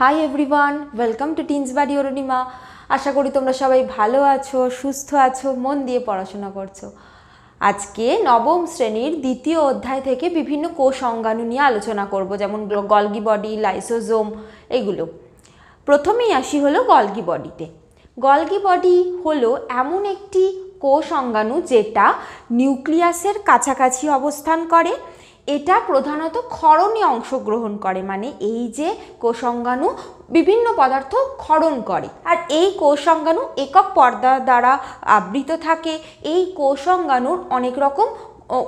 Hi everyone welcome to teens বাড়ি অরুণিমা আশা করি তোমরা সবাই ভালো আছো, সুস্থ আছো, মন দিয়ে পড়াশোনা করছ। আজকে নবম শ্রেণির দ্বিতীয় অধ্যায় থেকে বিভিন্ন কোষ অঙ্গাণু নিয়ে আলোচনা করব, যেমন গলগি বডি, লাইসোজোম, এগুলো। প্রথমেই আসি হলো গলগি বডিতে। গলগি বডি হলো এমন একটি কোষ অঙ্গাণু যেটা নিউক্লিয়াসের কাছাকাছি অবস্থান করে এটা প্রধানত ক্ষরণে অংশগ্রহণ করে মানে এই যে কোষাঙ্গাণু বিভিন্ন পদার্থ ক্ষরণ করে। আর এই কোষাঙ্গাণু একক পর্দা দ্বারা আবৃত থাকে। এই কোষাঙ্গাণুর অনেক রকম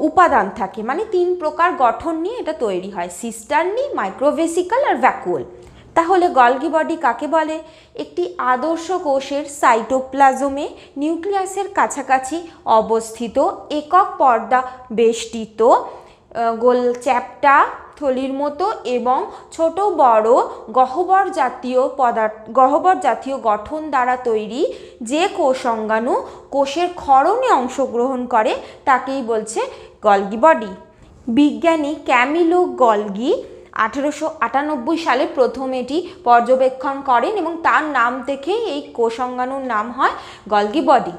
উপাদান থাকে। মানে তিন প্রকার গঠন নিয়ে এটা তৈরি হয়। সিস্টার্নি মাইক্রোভেসিক্যাল আর ভ্যাকুয়াল। তাহলে গলগি বডি কাকে বলে? একটি আদর্শ কোষের সাইটোপ্লাজমে নিউক্লিয়াসের কাছাকাছি অবস্থিত একক পর্দা বেষ্টিত গোল চ্যাপ্টা থলির মতো এবং ছোট বড় গহ্বর জাতীয় পদার্থ, গহ্বর জাতীয় গঠন দ্বারা তৈরি যে কোষ অঙ্গাণু কোষের ক্ষরণে অংশগ্রহণ করে তাকেই বলছে গলগি বডি। বিজ্ঞানী ক্যামিলো গলগি আঠেরোশো আটানব্বই সালে প্রথম এটি পর্যবেক্ষণ করেন এবং তার নাম থেকেই এই কোষাঙ্গাণুর নাম হয় গলগি বডি।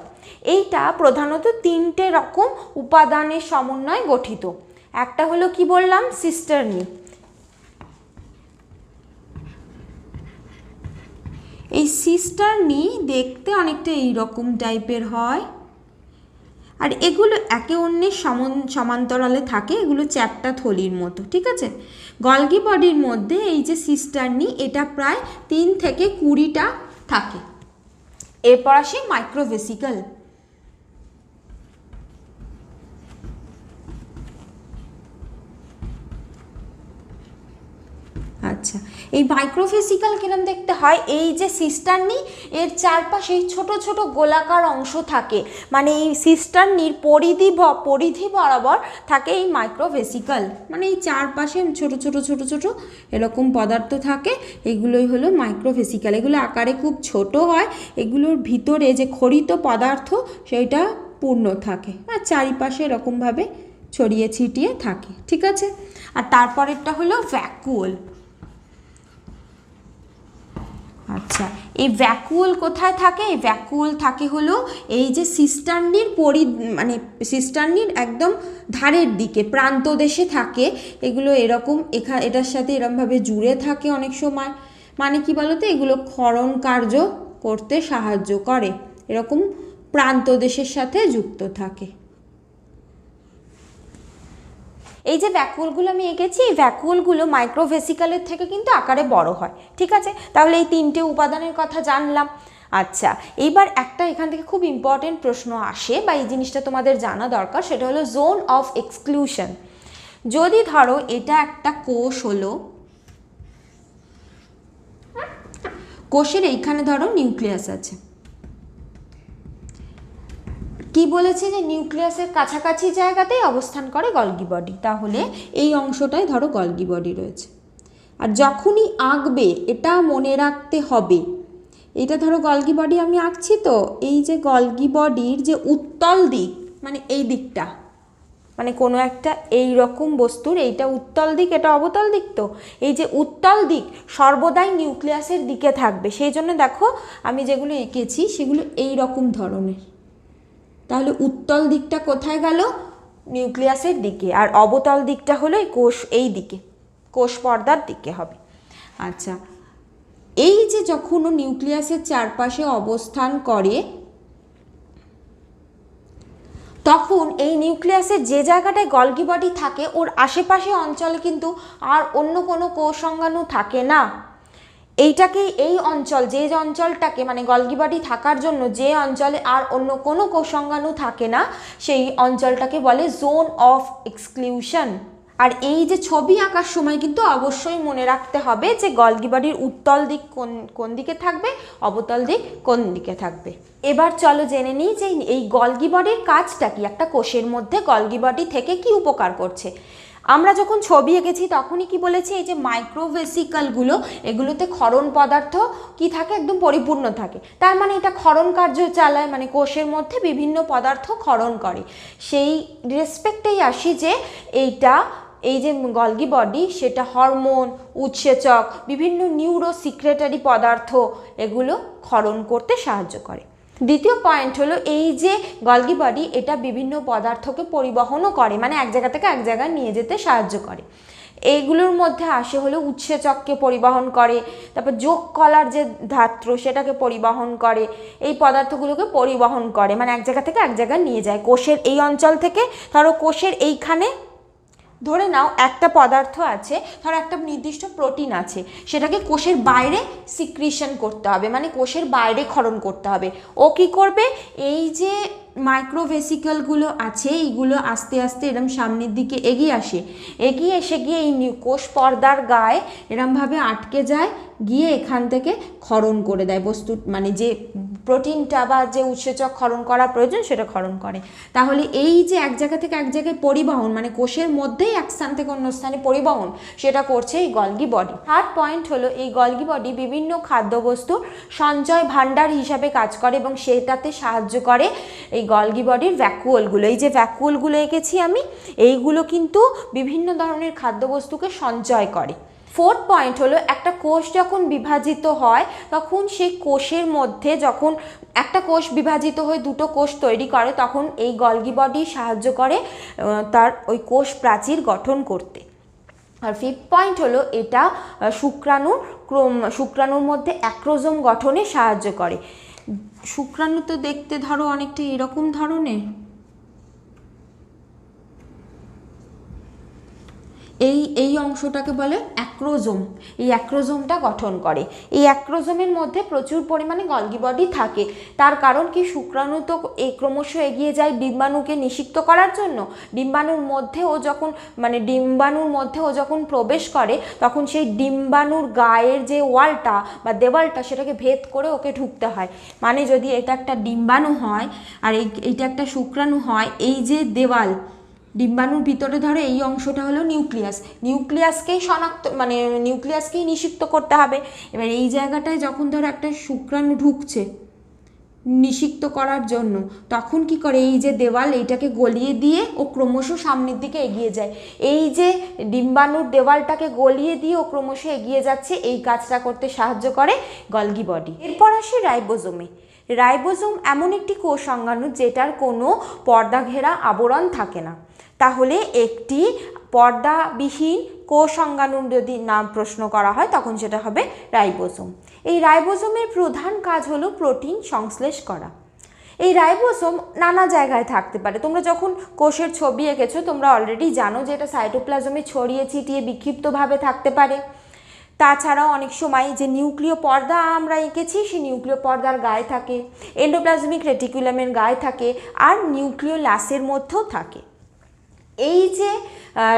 এইটা প্রধানত তিনটে রকম উপাদানের সমন্বয়ে গঠিত। একটা হলো কি বললাম? সিস্টারনি এই সিস্টারনি দেখতে অনেকটা এই রকম টাইপের হয়। আর এগুলো একে অন্যের সমান, সমান্তরালে থাকে, এগুলো চ্যাপ্টা থলির মতো, ঠিক আছে? গলগি বডির মধ্যে এই যে সিস্টারনি এটা প্রায় তিন থেকে কুড়িটা থাকে। এরপর আসি মাইক্রোভেসিক্যাল আচ্ছা এই মাইক্রোফেসিক্যাল কিরম দেখতে হয়? এই যে সিস্টারনি এর চারপাশে ছোট ছোট গোলাকার অংশ থাকে। মানে এই সিস্টারনির পরিধি পরিধি বরাবর থাকে এই মাইক্রোভেসিক্যাল মানে এই চারপাশে ছোট ছোট ছোট ছোট এরকম পদার্থ থাকে। এগুলোই হলো মাইক্রোভেসিক্যাল এগুলো আকারে খুব ছোট হয়। এগুলোর ভিতরে যে খরিত পদার্থ সেইটা পূর্ণ থাকে। আর চারিপাশে এরকমভাবে ছড়িয়ে ছিটিয়ে থাকে। ঠিক আছে? আর তারপরেরটা হলো ভ্যাকুয়াল আচ্ছা এই ভ্যাকুয়াল কোথায় থাকে? এই ভ্যাকুয়াল থাকে হলো এই যে সিস্টার্নির পরি মানে সিস্টার্নির একদম ধারের দিকে, প্রান্ত দেশে থাকে। এগুলো এরকম, এখা, এটার সাথে এরমভাবে জুড়ে থাকে অনেক সময়। মানে কি বলতো? এগুলো ক্ষরণ কার্য করতে সাহায্য করে। এরকম প্রান্ত দেশের সাথে যুক্ত থাকে। এই যে ভ্যাকুয়ালগুলো আমি এঁকেছি, এই ভ্যাকুয়ালগুলো মাইক্রোভেসিক্যালের থেকে কিন্তু আকারে বড় হয়, ঠিক আছে? তাহলে এই তিনটে উপাদানের কথা জানলাম। আচ্ছা এইবার একটা এখান থেকে খুব ইম্পর্টেন্ট প্রশ্ন আসে বা এই জিনিসটা তোমাদের জানা দরকার, সেটা হলো জোন অফ এক্সক্লুশন যদি ধরো এটা একটা কোষ হলো, কোষের এইখানে ধরো নিউক্লিয়াস আছে। কি বলেছে যে নিউক্লিয়াসের কাছাকাছি জায়গাতেই অবস্থান করে গলগি বডি? তাহলে এই অংশটাই ধরো গলগি বডি রয়েছে। আর যখনই আঁকবে, এটা মনে রাখতে হবে। এটা ধরো গলগি বডি আমি আঁকছি তো, এই যে গলগি বডির যে উত্তল দিক মানে এই দিকটা মানে কোনো একটা এই রকম বস্তুর এইটা উত্তল দিক, এটা অবতল দিক তো, এই যে উত্তল দিক সর্বদাই নিউক্লিয়াসের দিকে থাকবে। সেই জন্য দেখো আমি যেগুলো এঁকেছি, সেগুলো এই রকম ধরনের। তাহলে উত্তল দিকটা কোথায় গেল? নিউক্লিয়াসের দিকে। আর অবতল দিকটা হলো এই কোষ, এই দিকে। কোষ পর্দার দিকে হবে। আচ্ছা এই যে যখন ও নিউক্লিয়াসের চারপাশে অবস্থান করে, তখন এই নিউক্লিয়াসের যে জায়গাটায় গলগি বডি থাকে, ওর আশেপাশে অঞ্চলে কিন্তু আর অন্য কোনো কোষ অঙ্গাণু থাকে না। এইটাকে এই অঞ্চল, যে যে অঞ্চলটাকে মানে গলগি বডি থাকার জন্য যে অঞ্চলে আর অন্য কোনো কোষাঙ্গাণু থাকে না, সেই অঞ্চলটাকে বলে জোন অফ এক্সক্লিউশন আর এই যে ছবি আঁকার সময় কিন্তু অবশ্যই মনে রাখতে হবে যে গলগি বডির উত্তল দিক কোন কোন দিকে থাকবে, অবতল দিক কোন দিকে থাকবে। এবার চলো জেনে নিই যে এই গলগি বডির কাজটা কি? একটা কোষের মধ্যে গলগি বডি থেকে কি উপকার করছে? আমরা যখন ছবি এঁকেছি তখনই কি বলেছি, এই যে মাইক্রোভেসিক্যালগুলো এগুলোতে ক্ষরণ পদার্থ কি থাকে? একদম পরিপূর্ণ থাকে। তার মানে এটা ক্ষরণ কার্য চালায় মানে কোষের মধ্যে বিভিন্ন পদার্থ ক্ষরণ করে। সেই রেসপেক্টেই আসি যে এইটা, এই যে গলগি বডি সেটা হরমোন উৎসেচক, বিভিন্ন নিউরো সিক্রেটারি পদার্থ এগুলো ক্ষরণ করতে সাহায্য করে। দ্বিতীয় পয়েন্ট হলো এই যে গলগি বডি এটা বিভিন্ন পদার্থকে পরিবহনও করে মানে এক জায়গা থেকে এক জায়গায় নিয়ে যেতে সাহায্য করে। এইগুলোর মধ্যে আসে হলো উৎসেচককে পরিবহন করে, তারপর যোগ কলার যে ধাত্র সেটাকে পরিবহন করে, এই পদার্থগুলোকে পরিবহন করে মানে এক জায়গা থেকে এক জায়গায় নিয়ে যায়। কোষের এই অঞ্চল থেকে, ধরো কোষের এইখানে ধরে নাও একটা পদার্থ আছে, ধরো একটা নির্দিষ্ট প্রোটিন আছে, সেটাকে কোষের বাইরে সিক্রিশন করতে হবে মানে কোষের বাইরে খরণ করতে হবে। ও কি করবে? এই যে মাইক্রোভেসিকলগুলো আছে, এইগুলো আস্তে আস্তে এরম সামনের দিকে এগিয়ে আসে। এগিয়ে এসে গিয়ে এই কোষ পর্দার গায়ে এরমভাবে আটকে যায়, গিয়ে এখান থেকে খরণ করে দেয় বস্তু মানে যে প্রোটিনটা বা যে উৎসেচক ক্ষরণ করা প্রয়োজন সেটা ক্ষরণ করে। তাহলে এই যে এক জায়গা থেকে এক জায়গায় পরিবহন মানে কোষের মধ্যেই এক স্থান থেকে অন্য স্থানে পরিবহন, সেটা করছে এই গলগি বডি থার্ড পয়েন্ট হলো এই গলগি বডি বিভিন্ন খাদ্যবস্তু সঞ্চয় ভাণ্ডার হিসাবে কাজ করে এবং সেটাতে সাহায্য করে এই গলগি বডির ভ্যাকুয়ালগুলো এই যে ভ্যাকুয়ালগুলো এঁকেছি আমি, এইগুলো কিন্তু বিভিন্ন ধরনের খাদ্যবস্তুকে সঞ্চয় করে। ফোর্থ পয়েন্ট হলো, একটা কোষ যখন বিভাজিত হয়, তখন সেই কোষের মধ্যে যখন একটা কোষ বিভাজিত হয়ে দুটো কোষ তৈরি করে, তখন এই গলগি বডি সাহায্য করে তার ওই কোষ প্রাচীর গঠন করতে। আর ফিফথ পয়েন্ট হলো, এটা শুক্রাণুর ক্রম, শুক্রাণুর মধ্যে অ্যাক্রোজোম গঠনে সাহায্য করে। শুক্রাণু তো দেখতে ধরো অনেকটা এরকম ধরনের। এই এই অংশটাকে বলে অ্যাক্রোজোম। এই অ্যাক্রোজোমটা গঠন করে। এই অ্যাক্রোজোমের মধ্যে প্রচুর পরিমাণে গলগি বডি থাকে। তার কারণ কি? শুক্রাণু তো এই ক্রমশ এগিয়ে যায় ডিম্বাণুকে নিষিক্ত করার জন্য। ডিম্বাণুর মধ্যে ও যখন মানে ডিম্বাণুর মধ্যে ও যখন প্রবেশ করে, তখন সেই ডিম্বাণুর গায়ের যে ওয়ালটা বা দেওয়ালটা, সেটাকে ভেদ করে ওকে ঢুকতে হয়। মানে যদি এটা একটা ডিম্বাণু হয়, আর এই, এইটা একটা শুক্রাণু হয়, এই যে দেওয়াল ডিম্বাণুর ভিতরে ধরো এই অংশটা হলো নিউক্লিয়াস। নিউক্লিয়াসকেই শনাক্ত মানে নিউক্লিয়াসকেই নিষিক্ত করতে হবে। এবার এই জায়গাটায় যখন ধরো একটা শুক্রাণু ঢুকছে নিষিক্ত করার জন্য, তখন কি করে? এই যে দেওয়াল, এইটাকে গলিয়ে দিয়ে ও ক্রমশ সামনের দিকে এগিয়ে যায়। এই যে ডিম্বাণুর দেওয়ালটাকে গলিয়ে দিয়ে ও ক্রমশ এগিয়ে যাচ্ছে, এই কাজটা করতে সাহায্য করে গলগি বডি। এরপর আসে রাইবোজোমে। রাইবোজোম এমন একটি কোষ অঙ্গাণু যেটার কোনো পর্দা ঘেরা আবরণ থাকে না। তাহলে একটি পর্দাবিহীন কোষ অঙ্গাণুর যদি নাম প্রশ্ন করা হয়, তখন সেটা হবে রাইবোজোম এই রাইবোজোমের প্রধান কাজ হলো প্রোটিন সংশ্লেষ করা। এই রাইবোসোম নানা জায়গায় থাকতে পারে। তোমরা যখন কোষের ছবি এঁকেছো, তোমরা অলরেডি জানো যে এটা সাইটোপ্লাজমে ছড়িয়ে ছিটিয়ে বিক্ষিপ্তভাবে থাকতে পারে। তাছাড়াও অনেক সময় যে নিউক্লিয় পর্দা আমরা এঁকেছি, সেই নিউক্লিয় পর্দার গায়ে থাকে এন্ডোপ্লাজমিক রেটিকুলামের গায়ে থাকে, আর নিউক্লিয় লাসের মধ্যেও থাকে। এই যে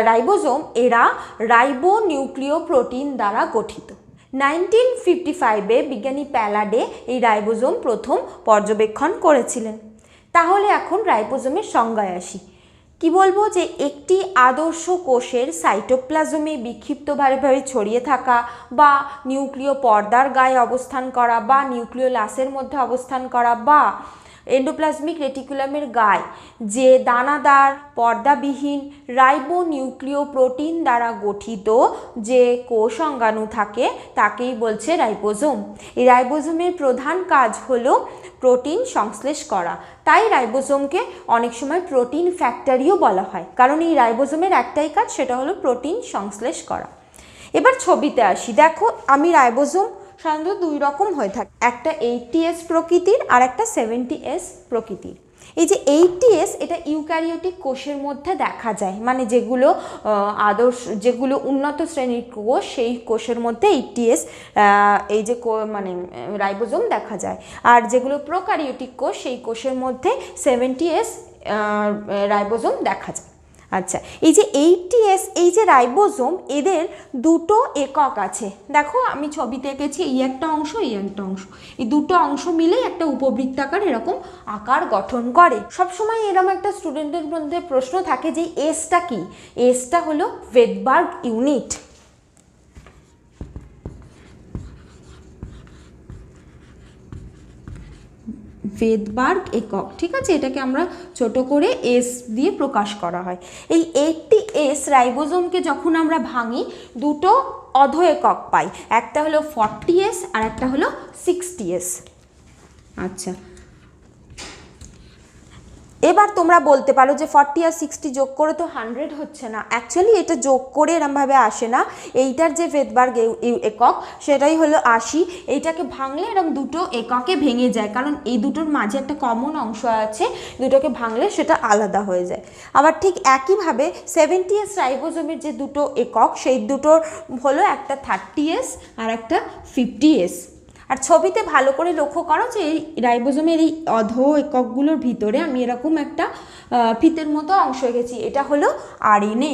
রাইবোজোম, এরা রাইবো নিউক্লিয় প্রোটিন দ্বারা গঠিত। নাইনটিন ফিফটি ফাইভে বিজ্ঞানী প্যালাডে এই রাইবোজোম প্রথম পর্যবেক্ষণ করেছিলেন। তাহলে এখন রাইবোজোমের সংজ্ঞায় আসি। কি বলব যে, একটি আদর্শ কোষের সাইটোপ্লাজমে বিক্ষিপ্তভাবে ছড়িয়ে থাকা বা নিউক্লিয় পর্দার গায়ে অবস্থান করা বা নিউক্লিয় লাসের মধ্যে অবস্থান করা বা এন্ডোপ্লাজমিক রেটিকুলামের গায়ে, যে দানাদার, পর্দাবিহীন রাইবো নিউক্লিয় প্রোটিন দ্বারা গঠিত যে কোষ অঙ্গাণু থাকে, তাকেই বলছে রাইবোজোম। এই রাইবোজোমের প্রধান কাজ হলো প্রোটিন সংশ্লেষ করা। তাই রাইবোজোমকে অনেক সময় প্রোটিন ফ্যাক্টরিও বলা হয়। কারণ এই রাইবোজোমের একটাই কাজ, সেটা হলো প্রোটিন সংশ্লেষ করা। এবার ছবিতে আসি। দেখো, আমি রাইবোজোম সাধারণত দুই রকম হয়ে থাকে। একটা এইটটি এস প্রকৃতির আর একটা সেভেন্টি এস প্রকৃতির। এই যে এইটটি এস এটা ইউক্যারিওটিক কোষের মধ্যে দেখা যায়। মানে যেগুলো আদর্শ, যেগুলো উন্নত শ্রেণির কোষ, সেই কোষের মধ্যে এইটটি এস এই যে মানে রাইবোজোম দেখা যায়। আর যেগুলো প্রোকারিওটিক কোষ, সেই কোষের মধ্যে সেভেন্টি এস রাইবোজোম দেখা যায়। আচ্ছা এই যে এইটটি এস এই যে রাইবোজোম, এদের দুটো একক আছে। দেখো, আমি ছবিতে এঁকেছি এই একটা অংশ, এই একটা অংশ। এই দুটো অংশ মিলে একটা উপবৃত্তাকার এরকম আকার গঠন করে। সবসময় এরকম একটা স্টুডেন্টের মধ্যে প্রশ্ন থাকে যে এসটা কি? এসটা হলো ভেদবার্গ ইউনিট ভেদবার্গ একক, ঠিক আছে? এটাকে আমরা ছোট করে এস দিয়ে প্রকাশ করা হয়। এই এইটটি এস রাইবোজোমকে যখন আমরা ভাঙি, দুটো অধ একক পাই। একটা হলো ফর্টি এস আর একটা হলো সিক্সটি এস আচ্ছা এবার তোমরা বলতে পারো যে ফর্টি আর সিক্সটি যোগ করে তো হান্ড্রেড হচ্ছে না। অ্যাকচুয়ালি এটা যোগ করে এরমভাবে আসে না। এইটার যে ভেদবার্গ একক, সেটাই হলো আশি। এইটাকে ভাঙলে এরকম দুটো এককে ভেঙে যায়, কারণ এই দুটোর মাঝে একটা কমন অংশ আছে। দুটোকে ভাঙলে সেটা আলাদা হয়ে যায়। আবার ঠিক একইভাবে সেভেন্টি এস রাইবোজোমের যে দুটো একক, সেই দুটোর হলো একটা থার্টি এস আর একটা ফিফটি এস। আর ছবিতে ভালো করে লক্ষ্য করো যে এই রাইবোজোমের এই অধ এককগুলোর ভিতরে আমি এরকম একটা ফিতের মতো অংশ এঁকেছি। এটা হলো আরএনএ।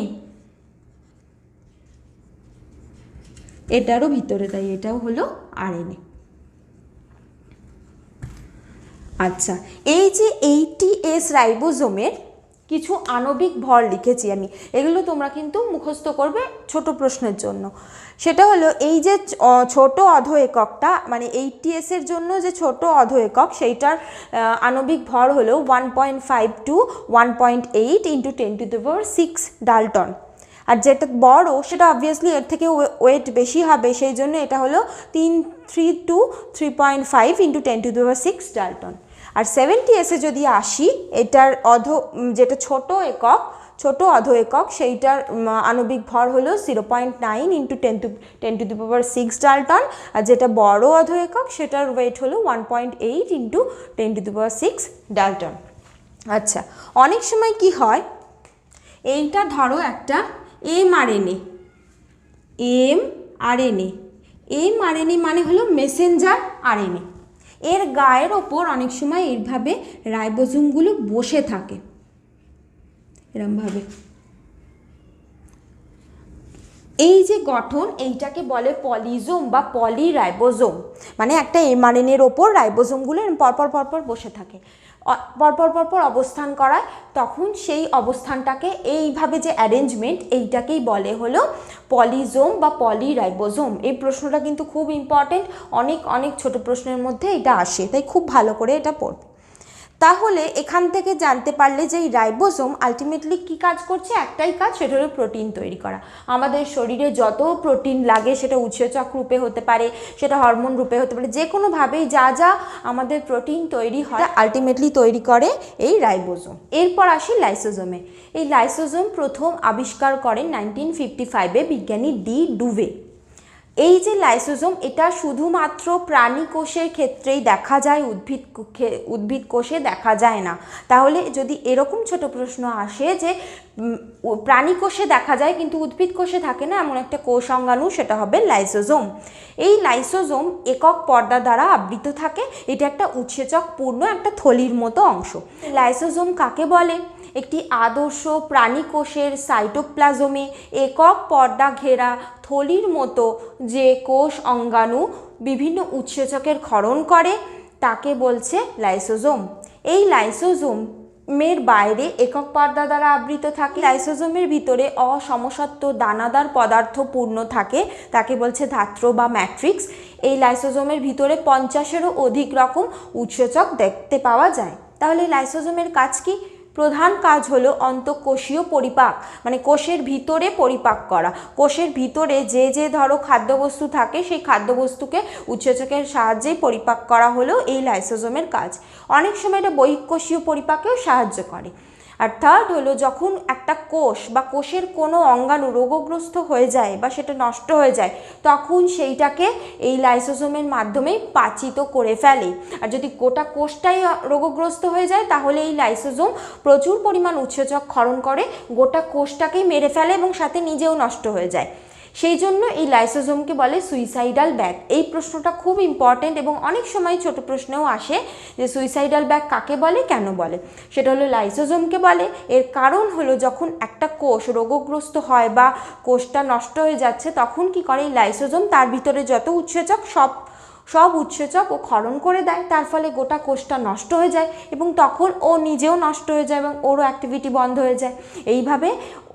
এটারও ভিতরে, তাই এটাও হলো আরএনএ। আচ্ছা এই যে এইটি এস রাইবোজোমের কিছু আণবিক ভর লিখেছি আমি। এগুলো তোমরা কিন্তু মুখস্থ করবে ছোট প্রশ্নের জন্য। সেটা হলো এই যে ছোট অধ এককটা মানে এইটি এসের জন্য যে ছোট অধ একক সেইটার আণবিক ভর হলো one point five two one point eight into ten to the six dalton আর যেটা বড়, সেটা অবভিয়াসলি এর থেকে ওয়েট বেশি হবে, সেই জন্য এটা হলো তিন three two three point five into ten to দেওয়ার সিক্স ডালটন আর সেভেন্টি এসে যদি আসি, এটার অধ যেটা ছোট একক, ছোট অধ একক, সেইটার আণবিক ভর হলো zero point nine into ten to ten to the power six dalton আর যেটা বড় অধ একক, সেটার ওয়েট হলো one point eight into ten to the power six dalton আচ্ছা অনেক সময় কি হয়? এইটা ধরো একটা M R N A M R N A M R N A মানে হলো মেসেঞ্জার আর এন এ এর গায়ের ওপর অনেক সময় এইভাবে রাইবোজোমগুলো বসে থাকে। এরমভাবে। এই যে গঠন, এইটাকে বলে পলিজোম বা পলি রাইবোজোম মানে একটা এমআরএনের ওপর রাইবোজোমগুলো পরপর পরপর বসে থাকে। পরপর পরপর অবস্থান করায়, তখন সেই অবস্থানটাকে এইভাবে যে অ্যারেঞ্জমেন্ট এইটাকেই বলে হলো পলিজোম বা পলিরাইবোজোম এই প্রশ্নটা কিন্তু খুব ইম্পর্টেন্ট অনেক অনেক ছোট প্রশ্নের মধ্যে এটা আসে, তাই খুব ভালো করে এটা পড়বে। তাহলে এখান থেকে জানতে পারলে যে এই রাইবোসোম আলটিমেটলি কী কাজ করছে? একটাই কাজ, সেটা হলো প্রোটিন তৈরি করা। আমাদের শরীরে যত প্রোটিন লাগে, সেটা উৎসেচক রূপে হতে পারে, সেটা হরমোন রূপে হতে পারে, যে কোনোভাবেই যা যা আমাদের প্রোটিন তৈরি হয় আলটিমেটলি তৈরি করে এই রাইবোজোম এরপর আসি লাইসোজোমে এই লাইসোজোম প্রথম আবিষ্কার করেন নাইনটিন ফিফটি ফাইভে বিজ্ঞানী ডি ডুভে এই যে লাইসোজোম, এটা শুধুমাত্র প্রাণী কোষের ক্ষেত্রেই দেখা যায়, উদ্ভিদ উদ্ভিদ কোষে দেখা যায় না। তাহলে যদি এরকম ছোট প্রশ্ন আসে যে প্রাণী কোষে দেখা যায় কিন্তু উদ্ভিদ কোষে থাকে না, এমন একটা কোষ অঙ্গাণু সেটা হবে লাইসোজোম। এই লাইসোজোম একক পর্দা দ্বারা আবৃত থাকে, এটা একটা উৎসেচক পূর্ণ একটা থলির মতো অংশ। লাইসোজোম কাকে বলে? একটি আদর্শ প্রাণী কোষের সাইটোপ্লাজমে একক পর্দা ঘেরা থলির মতো যে কোষ অঙ্গাণু বিভিন্ন উৎসেচকের ক্ষরণ করে, তাকে বলছে লাইসোজোম। এই লাইসোজোম মের বাইরে একক পর্দা দ্বারা আবৃত থাকে। লাইসোজোমের ভিতরে অসমসত্ব দানাদার পদার্থ পূর্ণ থাকে, তাকে বলছে ধাত্র বা ম্যাট্রিক্স। এই লাইসোজোমের ভিতরে পঞ্চাশেরও অধিক রকম উৎসেচক দেখতে পাওয়া যায়। তাহলে লাইসোজোমের কাজ কি? প্রধান কাজ হলো অন্তঃকোষীয় পরিপাক মানে কোষের ভিতরে পরিপাক করা। কোষের ভিতরে যে যে ধরো খাদ্যবস্তু থাকে, সেই খাদ্যবস্তুকে উৎসেচকের সাহায্যেই পরিপাক করা হলো এই লাইসোজোমের কাজ। অনেক সময় এটা বহিঃকোষীয় পরিপাকেও সাহায্য করে। আর থার্ড হলো যখন একটা কোষ বা কোষের কোনো অঙ্গাণু রোগগ্রস্ত হয়ে যায় বা সেটা নষ্ট হয়ে যায়, তখন সেইটাকে এই লাইসোসোমের মাধ্যমে পাচিত করে ফেলে। আর যদি গোটা কোষটাই রোগগ্রস্ত হয়ে যায়, তাহলে এই লাইসোজোম প্রচুর পরিমাণ উৎসেচক ক্ষরণ করে, গোটা কোষটাকেই মেরে ফেলে এবং সাথে নিজেও নষ্ট হয়ে যায়। সেই জন্য এই লাইসোজোমকে বলে সুইসাইডাল ব্যাগ এই প্রশ্নটা খুব ইম্পর্টেন্ট এবং অনেক সময় ছোট প্রশ্নেও আসে যে সুইসাইডাল ব্যাগ কাকে বলে, কেন বলে? সেটা হলো লাইসোজোমকে বলে, এর কারণ হলো যখন একটা কোষ রোগগ্রস্ত হয় বা কোষটা নষ্ট হয়ে যাচ্ছে, তখন কি করে এই লাইসোজোম তার ভিতরে যত উৎসেচক সব সব উৎসেচক ও ক্ষরণ করে দেয়। তার ফলে গোটা কোষটা নষ্ট হয়ে যায় এবং তখন ও নিজেও নষ্ট হয়ে যায় এবং ওরও অ্যাক্টিভিটি বন্ধ হয়ে যায়। এইভাবে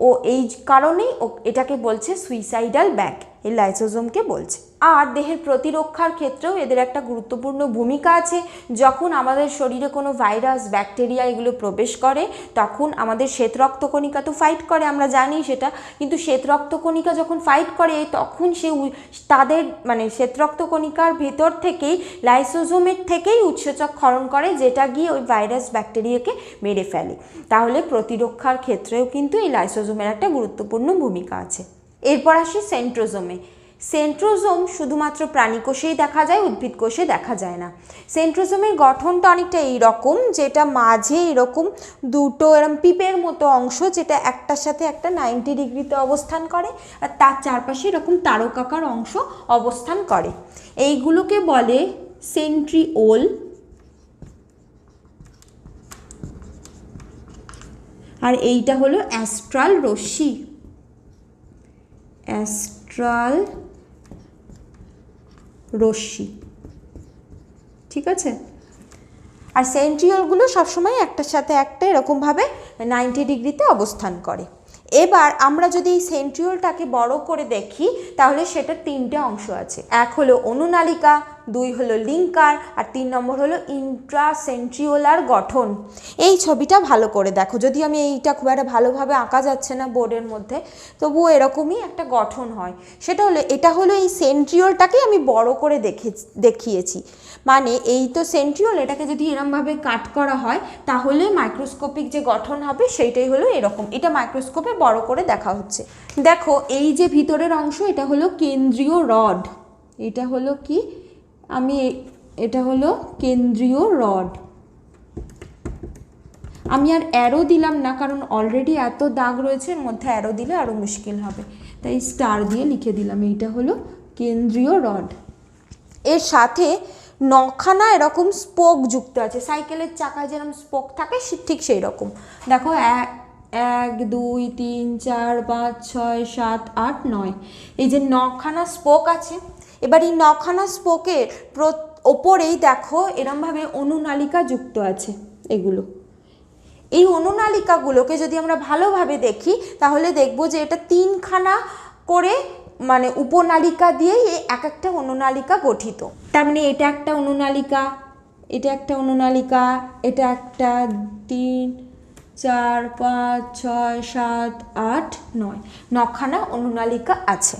ও এই কারণেই ও এটাকে বলছে সুইসাইডাল ব্যাগ এই লাইসোজোমকে বলছে। আর দেহের প্রতিরক্ষার ক্ষেত্রেও এদের একটা গুরুত্বপূর্ণ ভূমিকা আছে। যখন আমাদের শরীরে কোনো ভাইরাস, ব্যাকটেরিয়া এগুলো প্রবেশ করে, তখন আমাদের শ্বেত রক্তকণিকা তো ফাইট করে, আমরা জানি সেটা। কিন্তু শ্বেত রক্তকণিকা যখন ফাইট করে, তখন সে তাদের মানে শ্বেত রক্তকণিকার ভেতর থেকেই লাইসোজোমের থেকেই উৎসেচক ক্ষরণ করে, যেটা গিয়ে ওই ভাইরাস, ব্যাকটেরিয়াকে মেরে ফেলে। তাহলে প্রতিরক্ষার ক্ষেত্রেও কিন্তু এই লাইসোজোমের একটা গুরুত্বপূর্ণ ভূমিকা আছে। এরপর আসি সেন্ট্রোজোমে। সেন্ট্রোজোম শুধুমাত্র প্রাণী কোষেই দেখা যায়, উদ্ভিদ কোষে দেখা যায় না। সেন্ট্রোজোমের গঠনটা অনেকটা এইরকম, যেটা মাঝে এরকম দুটো এরকম পিপের মতো অংশ, যেটা একটার সাথে একটা নাইনটি ডিগ্রিতে অবস্থান করে, আর তার চারপাশে এরকম তারকাকার অংশ অবস্থান করে। এইগুলোকে বলে সেন্ট্রিওল। আর এইটা হলো অ্যাস্ট্রাল রশ্মি। অ্যাস্ট্রাল রশ্মি। ঠিক আছে? আর সেন্ট্রিওলগুলো সবসময় একটার সাথে একটা এরকমভাবে নাইনটি ডিগ্রিতে অবস্থান করে। এবার আমরা যদি এই সেন্ট্রিওলটাকে বড় করে দেখি, তাহলে সেটার তিনটে অংশ আছে। এক হলো অনুনালিকা দুই হলো লিঙ্কার আর তিন নম্বর হলো ইন্ট্রাসেন্ট্রিওলার গঠন। এই ছবিটা ভালো করে দেখো। যদি আমি এইটা খুব একটা ভালোভাবে আঁকা যাচ্ছে না বোর্ডের মধ্যে, তবুও এরকমই একটা গঠন হয়। সেটা হলো, এটা হলো এই সেন্ট্রিওলটাকে আমি বড় করে দেখে, দেখিয়েছি। মানে এই তো সেন্ট্রিওল এটাকে যদি এরমভাবে কাট করা হয়, তাহলে মাইক্রোস্কোপিক যে গঠন হবে, সেইটাই হলো এরকম। এটা মাইক্রোস্কোপে বড় করে দেখা হচ্ছে। দেখো, এই যে ভিতরের অংশ, এটা হলো কেন্দ্রীয় রড। এটা হলো কি? আমি এটা হলো কেন্দ্রীয় রড। আমি আর অ্যারো দিলাম না, কারণ অলরেডি এত দাগ রয়েছে, এর মধ্যে অ্যারো দিলে আরও মুশকিল হবে। তাই স্টার দিয়ে লিখে দিলাম, এইটা হলো কেন্দ্রীয় রড। এর সাথে নখানা এরকম স্পোক যুক্ত আছে, সাইকেলের চাকায় যেরকম স্পোক থাকে ঠিক সেই রকম দেখো, এক দুই, তিন, চার, পাঁচ, ছয়, সাত, আট, নয়। এই যে নখানা স্পোক আছে এবার এই নখানা স্পোকের প্র- ওপরেই দেখো এরমভাবে অনুনালিকা যুক্ত আছে এগুলো। এই অনুনালিকাগুলোকে যদি আমরা ভালোভাবে দেখি, তাহলে দেখব যে এটা তিনখানা করে মানে উপনালিকা দিয়েই এক একটা অনুনালিকা গঠিত। তার মানে এটা একটা অনুনালিকা, এটা একটা অনুনালিকা, এটা একটা তিন, চার, পাঁচ, ছয়, সাত, আট, নয়। নখানা অনুনালিকা আছে।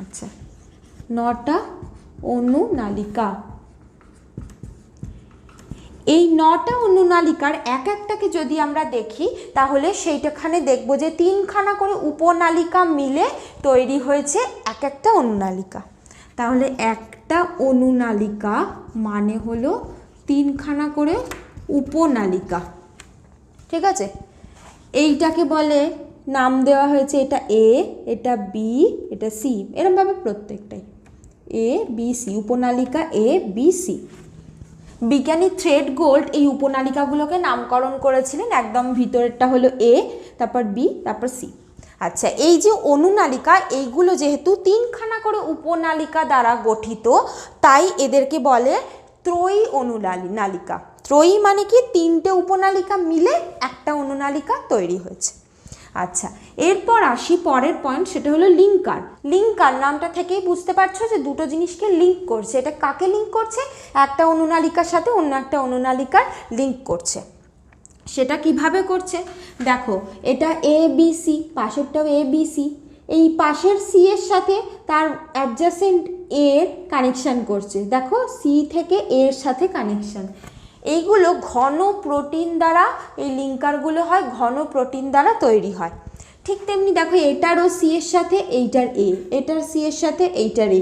আচ্ছা। নটা অনুনালিকা। এই নটা অনুনালিকার এক একটাকে যদি আমরা দেখি, তাহলে সেইটাখানে দেখব যে তিনখানা করে উপনালিকা মিলে তৈরি হয়েছে এক একটা অনুনালিকা। তাহলে একটা অনুনালিকা মানে হলো তিনখানা করে উপনালিকা। ঠিক আছে? এইটাকে বলে, নাম দেওয়া হয়েছে এটা এ, এটা বি, এটা সি, এরমভাবে প্রত্যেকটাই। এ বি সি উপনালিকা এ বি সি বিজ্ঞানী থ্রেড গোল্ড এই উপনালিকাগুলোকে নামকরণ করেছিলেন। একদম ভিতরেরটা হলো এ তারপর বি তারপর সি আচ্ছা এই যে অনুনালিকা, এইগুলো যেহেতু তিনখানা করে উপনালিকা দ্বারা গঠিত, তাই এদেরকে বলে ত্রয়ী অনুনালী, নালিকা। ত্রয়ী মানে কি? তিনটে উপনালিকা মিলে একটা অনুনালিকা তৈরি হয়েছে। আচ্ছা এরপর আসি পরের পয়েন্ট সেটা হলো লিঙ্কার লিঙ্কার নামটা থেকেই বুঝতে পারছ যে দুটো জিনিসকে লিঙ্ক করছে। এটা কাকে লিঙ্ক করছে? একটা অনুনালিকার সাথে অন্য একটা অনুনালিকার লিঙ্ক করছে। সেটা কীভাবে করছে? দেখো, এটা এ বি সি পাশেরটাও এ বি সি এই পাশের সি এর সাথে তার অ্যাডজাসেন্ট এর কানেকশান করছে। দেখো সি থেকে এর সাথে কানেকশান এইগুলো ঘন প্রোটিন দ্বারা এই লিঙ্কারগুলো হয়, ঘন প্রোটিন দ্বারা তৈরি হয়। ঠিক তেমনি দেখো এটারও সি এর সাথে, এইটার এ এটার সি এর সাথে, এইটার এ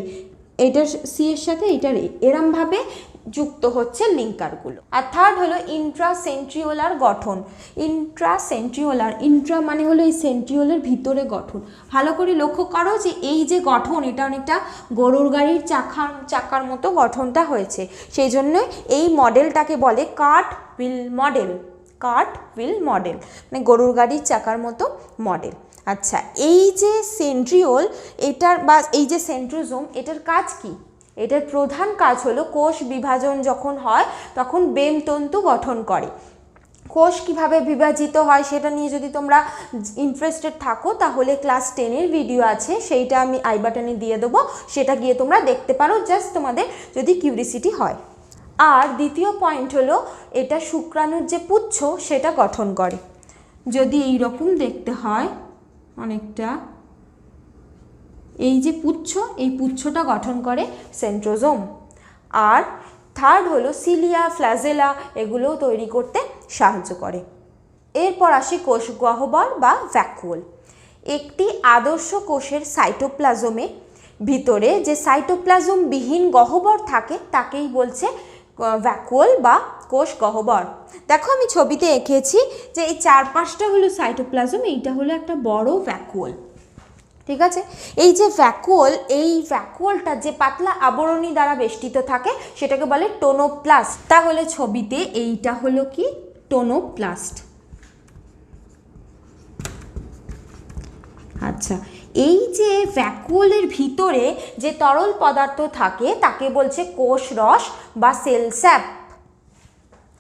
এটার সি এর সাথে, এইটার এ এরমভাবে যুক্ত হচ্ছে লিঙ্কারগুলো। আর থার্ড হলো ইন্ট্রাসেন্ট্রিওলার গঠন। ইন্ট্রাসেন্ট্রিওলার ইন্ট্রা মানে হলো এই সেন্ট্রিওলের ভিতরে গঠন। ভালো করে লক্ষ্য করো যে এই যে গঠন, এটা অনেকটা গরুর গাড়ির চাকার চাকার মতো গঠনটা হয়েছে। সেই জন্য এই মডেলটাকে বলে কাট হুইল মডেল কাট হুইল মডেল মানে গরুর গাড়ির চাকার মতো মডেল। আচ্ছা এই যে সেন্ট্রিওল, এটার বা এই যে সেন্ট্রোজোম, এটার কাজ কি? এটার প্রধান কাজ হলো কোষ বিভাজন যখন হয়, তখন বেমতন্তু গঠন করে। কোষ কীভাবে বিভাজিত হয়, সেটা নিয়ে যদি তোমরা ইন্টারেস্টেড থাকো, তাহলে ক্লাস টেনের ভিডিও আছে, সেইটা আমি আই বাটনে দিয়ে দেবো, সেটা গিয়ে তোমরা দেখতে পারো জাস্ট তোমাদের যদি কিউরিসিটি হয়। আর দ্বিতীয় পয়েন্ট হলো এটা শুক্রাণুর যে পুচ্ছ, সেটা গঠন করে। যদি এই রকম দেখতে হয় অনেকটা, এই যে পুচ্ছ, এই পুচ্ছটা গঠন করে সেন্ট্রোজোম। আর থার্ড হলো সিলিয়া ফ্ল্যাজেলা এগুলোও তৈরি করতে সাহায্য করে। এরপর আসি কোষ গহ্বর বা ভ্যাকুয়াল একটি আদর্শ কোষের সাইটোপ্লাজমে ভিতরে যে সাইটোপ্লাজম বিহীন গহ্বর থাকে, তাকেই বলছে ভ্যাকুয়াল বা কোষ গহ্বর। দেখো, আমি ছবিতে এঁকেছি যে এই চারপাশটা হলো সাইটোপ্লাজম এইটা হলো একটা বড় ভ্যাকুয়াল ঠিক আছে? এই যে ভ্যাকুয়াল এই ভ্যাকুয়ালটা যে পাতলা আবরণী দ্বারা বেষ্টিত থাকে, সেটাকে বলে টোনোপ্লাস্ট। তাহলে ছবিতে এইটা হলো কি? টোনোপ্লাস্ট। আচ্ছা এই যে ভ্যাকুয়ালের ভিতরে যে তরল পদার্থ থাকে, তাকে বলছে কোষ রস বা সেল স্যাপ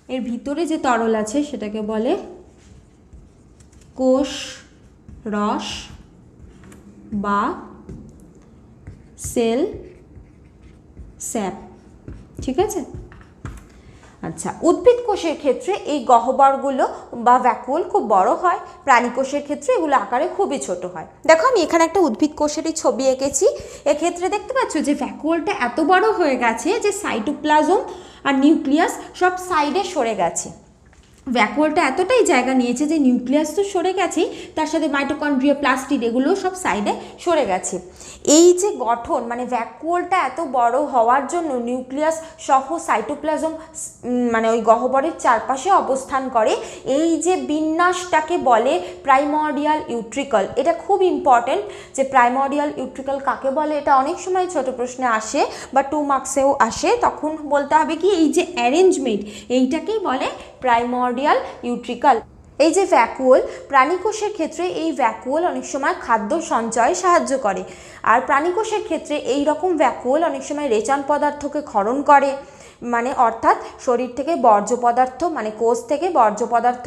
এর ভিতরে যে তরল আছে, সেটাকে বলে কোষ রস বা সেল স্যাপ ঠিক আছে? আচ্ছা উদ্ভিদ কোষের ক্ষেত্রে এই গহ্বরগুলো বা ভ্যাকুয়াল খুব বড় হয়, প্রাণী কোষের ক্ষেত্রে এগুলো আকারে খুবই ছোট হয়। দেখো, আমি এখানে একটা উদ্ভিদ কোষেরই ছবি এঁকেছি। এক্ষেত্রে দেখতে পাচ্ছ যে ভ্যাকুয়ালটা এত বড় হয়ে গেছে যে সাইটোপ্লাজম আর নিউক্লিয়াস সব সাইডে সরে গেছে। ভ্যাকুয়ালটা এতটাই জায়গা নিয়েছে যে নিউক্লিয়াস তো সরে গেছেই, তার সাথে মাইটোকন্ড্রিয়া প্লাস্টিড এগুলো সব সাইডে সরে গেছে। এই যে গঠন মানে ভ্যাকুয়ালটা এত বড় হওয়ার জন্য নিউক্লিয়াস সহ সাইটোপ্লাজম মানে ওই গহ্বরের চারপাশে অবস্থান করে, এই যে বিন্যাসটাকে বলে প্রাইমর্ডিয়াল ইউট্রিকল এটা খুব ইম্পর্ট্যান্ট যে প্রাইমর্ডিয়াল ইউট্রিকল কাকে বলে, এটা অনেক সময় ছোট প্রশ্নে আসে, বা টু মার্কসেও আসে, তখন বলতে হবে কি এই যে অ্যারেঞ্জমেন্ট এইটাকেই বলে প্রাইমর্ডিয়াল ইউট্রিকাল। এই যে ভ্যাকুয়াল প্রাণীকোষের ক্ষেত্রে এই ভ্যাকুয়াল অনেক সময় খাদ্য সঞ্চয়ে সাহায্য করে। আর প্রাণীকোষের ক্ষেত্রে এই রকম ভ্যাকুয়াল অনেক সময় রেচন পদার্থকে ক্ষরণ করে। মানে অর্থাৎ শরীর থেকে বর্জ্য পদার্থ মানে কোষ থেকে বর্জ্য পদার্থ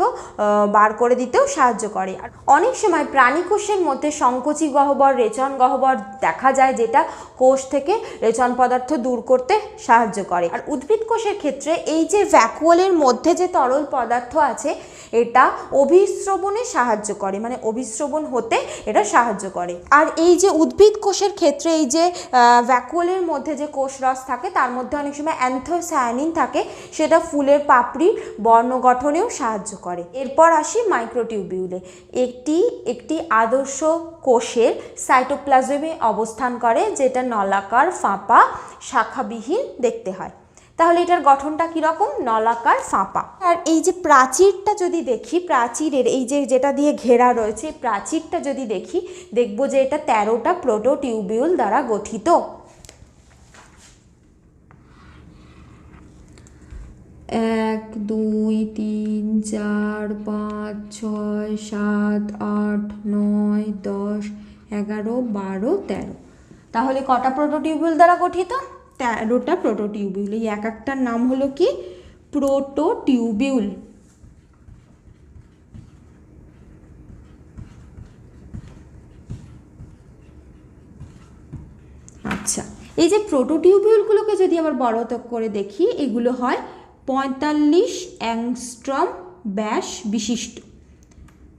বার করে দিতেও সাহায্য করে। আর অনেক সময় প্রাণী কোষের মধ্যে সংকোচী গহ্বর, রেচন গহ্বর দেখা যায়, যেটা কোষ থেকে রেচন পদার্থ দূর করতে সাহায্য করে। আর উদ্ভিদ কোষের ক্ষেত্রে এই যে ভ্যাকুয়ালের মধ্যে যে তরল পদার্থ আছে, এটা অভিস্রবণে সাহায্য করে মানে অভিস্রবণ হতে এটা সাহায্য করে। আর এই যে উদ্ভিদ কোষের ক্ষেত্রে এই যে ভ্যাকুয়ালের মধ্যে যে কোষ রস থাকে, তার মধ্যে অনেক সময় অ্যান্থোসায়ানিন থাকে, সেটা ফুলের পাপড়ির বর্ণ গঠনেও সাহায্য করে। এরপর আসি মাইক্রোটিউবিউলে। একটি একটি আদর্শ কোষের সাইটোপ্লাজমে অবস্থান করে, যেটা নলাকার ফাঁপা শাখাবিহীন দেখতে হয়। তাহলে এটার গঠনটা কীরকম? নলাকার ফাঁপা। আর এই যে প্রাচীরটা যদি দেখি, প্রাচীরের এই যে যেটা দিয়ে ঘেরা রয়েছে, প্রাচীরটা যদি দেখি, দেখব যে এটা তেরোটা প্রোটোটিউবিউল দ্বারা গঠিত। এক, দুই, তিন, চার, পাঁচ, ছয়, সাত, আট, নয়, দশ, এগারো, বারো, তেরো। তাহলে কটা প্রোটোটিউবিউল দ্বারা গঠিত? তেরোটা প্রোটোটিউবিউল। এই এক একটার নাম হলো কি? প্রোটোটিউবিউল। আচ্ছা এই যে প্রোটোটিউবিউলগুলোকে যদি আবার বড় করে দেখি, এগুলো হয় পঁয়তাল্লিশ অ্যাংস্ট্রম ব্যাস বিশিষ্ট।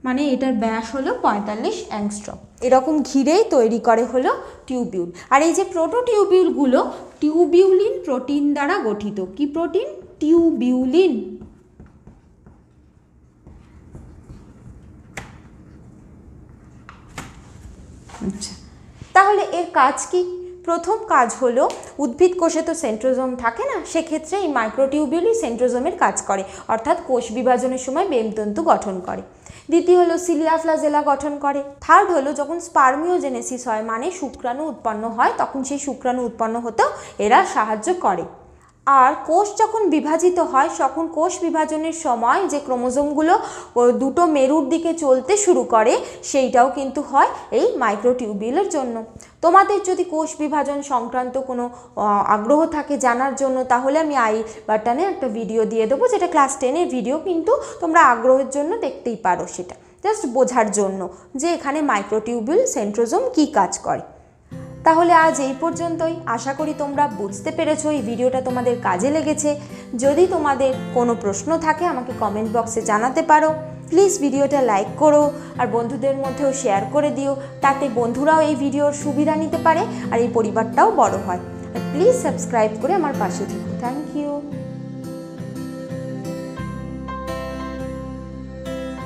মানে এটার ব্যাস হলো পঁয়তাল্লিশ অ্যাংস্ট্রম। এরকম ঘিরেই তৈরি করে হলো টিউবিউল। আর এই যে প্রোটোটিউবিউলগুলো, টিউবিউলিন প্রোটিন দ্বারা গঠিত। কি প্রোটিন? টিউবিউলিন। আচ্ছা। তাহলে এর কাজ কি? প্রথম কাজ হলো, উদ্ভিদ কোষে তো সেন্ট্রোজোম থাকে না, সেক্ষেত্রে এই মাইক্রোটিউবিউলই সেন্ট্রোজোমের কাজ করে, অর্থাৎ কোষ বিভাজনের সময় বেমতন্তু গঠন করে। দ্বিতীয় হলো সিলিয়া ফ্লাজেলা গঠন করে। থার্ড হলো, যখন স্পার্মিওজেনেসিস হয় মানে শুক্রাণু উৎপন্ন হয়, তখন সেই শুক্রাণু উৎপন্ন হতেও এরা সাহায্য করে। আর কোষ যখন বিভাজিত হয়, তখন কোষ বিভাজনের সময় যে ক্রোমোজোমগুলো দুটো মেরুর দিকে চলতে শুরু করে, সেইটাও কিন্তু হয় এই মাইক্রোটিউবিউলের জন্য। তোমাদের যদি কোষ বিভাজন সংক্রান্ত কোনো আগ্রহ থাকে জানার জন্য, তাহলে আমি আই বাটনে একটা ভিডিও দিয়ে দেবো, যেটা ক্লাস টেনের ভিডিও কিন্তু তোমরা আগ্রহের জন্য দেখতেই পারো সেটা। জাস্ট বোঝার জন্য যে এখানে মাইক্রোটিউবিউল সেন্ট্রোজোম কী কাজ করে। তাহলে আজ এই পর্যন্তই। আশা করি তোমরা বুঝতে পেরেছ এই ভিডিওটা তোমাদের কাজে লেগেছে। যদি তোমাদের কোনো প্রশ্ন থাকে, আমাকে কমেন্ট বক্সে জানাতে পারো। প্লিজ ভিডিওটা লাইক করো আর বন্ধুদের মধ্যেও শেয়ার করে দিও। তাতে বন্ধুরাও এই ভিডিওর সুবিধা নিতে পারে আর এই পরিবারটাও বড় হয়। আর প্লিজ সাবস্ক্রাইব করে আমার পাশে থেকো। Thank you